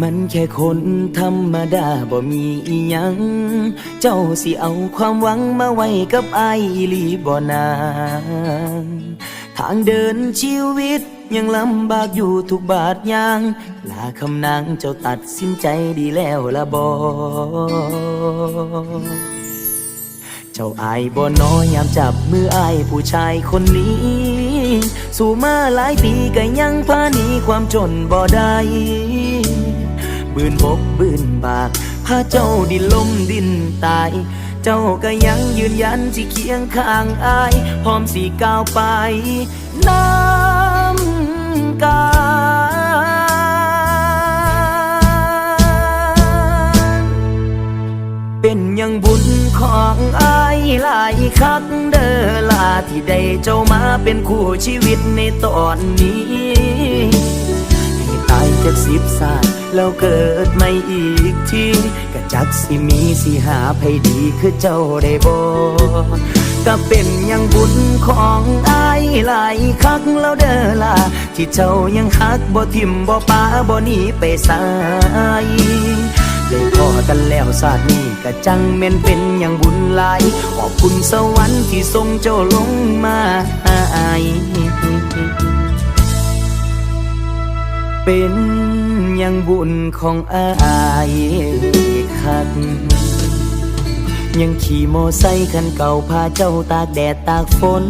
มันแค่คนธรรมดาบ่มีอีหยัง เจ้าสิเอาความหวังมาไว้กับไอายอีหลีบ่นางทางเดินชีวิตยังลำบากอยู่ทุกบาทยาง ลาคำนางเจ้าตัดสินใจดีแล้วละบ่เจ้าอายบ่น้อยยามจับมืออายผู้ชายคนนี้ สู่มาหลายปีก็ยังพาหนีความจนบ่ได้ บืนบกบืนบากพาเจ้าดินลมดินตาย เจ้าก็ยังยืนยันสิเคียงข้างอาย พร้อมสิก้าวไป น้ำกาเป็นยังบุญของอายหลายคักเด้อลาที่ได้เจ้ามาเป็นคู่ชีวิตในตอนนี้ จากสิบศาสตร์แล้วเกิดไม่อีกทีก็จักสิมีสิหาภัยดีคือเจ้าได้บ่ก็เป็นอยังบุญของอายหลายคักแล้วเด้อล่ะที่เจ้ายังฮักบ่ทิมบ่ป้าบ่หนีไปสายได้พอกันแล้วศาสตร์นี้ก็จังแม่นเป็นอย่างบุญหลายขอบคุณสวรรค์ที่ทรงเจ้าลงมาอาย เป็นย่างบุญของอายคักยังขี่โมอไซค์คันเก่าพาเจ้าตากแดดตากฝน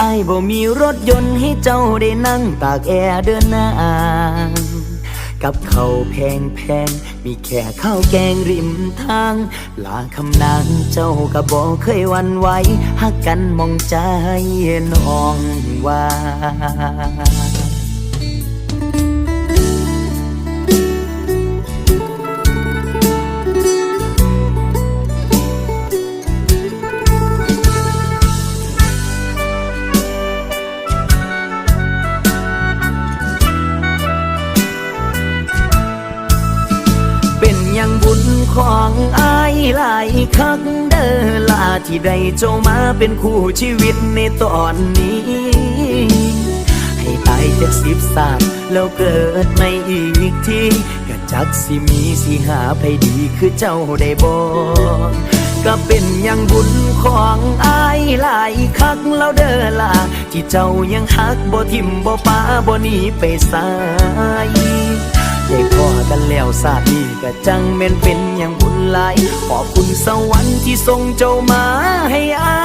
อายบ่มีรถยนต์ให้เจ้าได้นั่งตากแอร์เดินหน้ากับเขาแพงแพงมีแค่ข้าวแกงริมทาง ลาคำนางเจ้าก็บอกเคยวันไหวหักกันมองใจน้องว่า งอายหลายคักเด้อลาที่ได้เจ้ามาเป็นคู่ชีวิตในตอนนี้ ให้ตายจากสิบศาสตร์แล้วเกิดไม่อีกทีก็จักสิมีสิหาภัยดีคือเจ้าได้บ่ก็เป็นอย่างบุญของอายหลายคักแล้วเด้อล่ะที่เจ้ายังฮักบ่ทิมบ่ป้าบ่หนีไปสาย ได้พอกันแล้วศาสตร์นี้ก็จังแม่นเป็นอย่างบุญหลาย ขอบคุณสวรรค์ที่ส่งเจ้ามาให้อา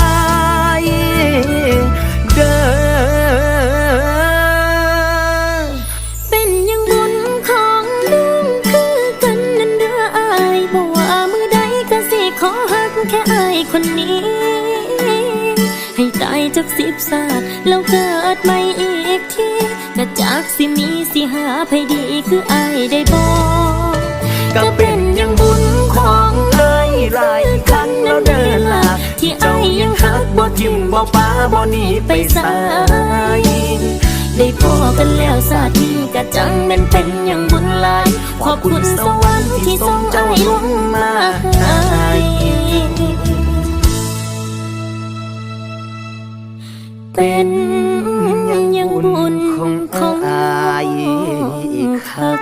ยเด้อคนนั่ ให้ตายจากสิบศาสตร์แล้วเกิดใหม่อีกทีก็จากสิมีสิหาภัยดีคืออายได้บอกก็เป็นอย่างบุญของเอ้ยหลายครั้งแล้วเดินลาที่เจ้ายังฮักบ่ทิมบ่ป้าบ่หนีไปสายได้พอกันแล้วศาสตร์นี้ก็จังม่นเป็นอย่างบุญลายขอบคุณสวรรค์ที่ทรงใจลงมา เป็นยังบุญของอายคัก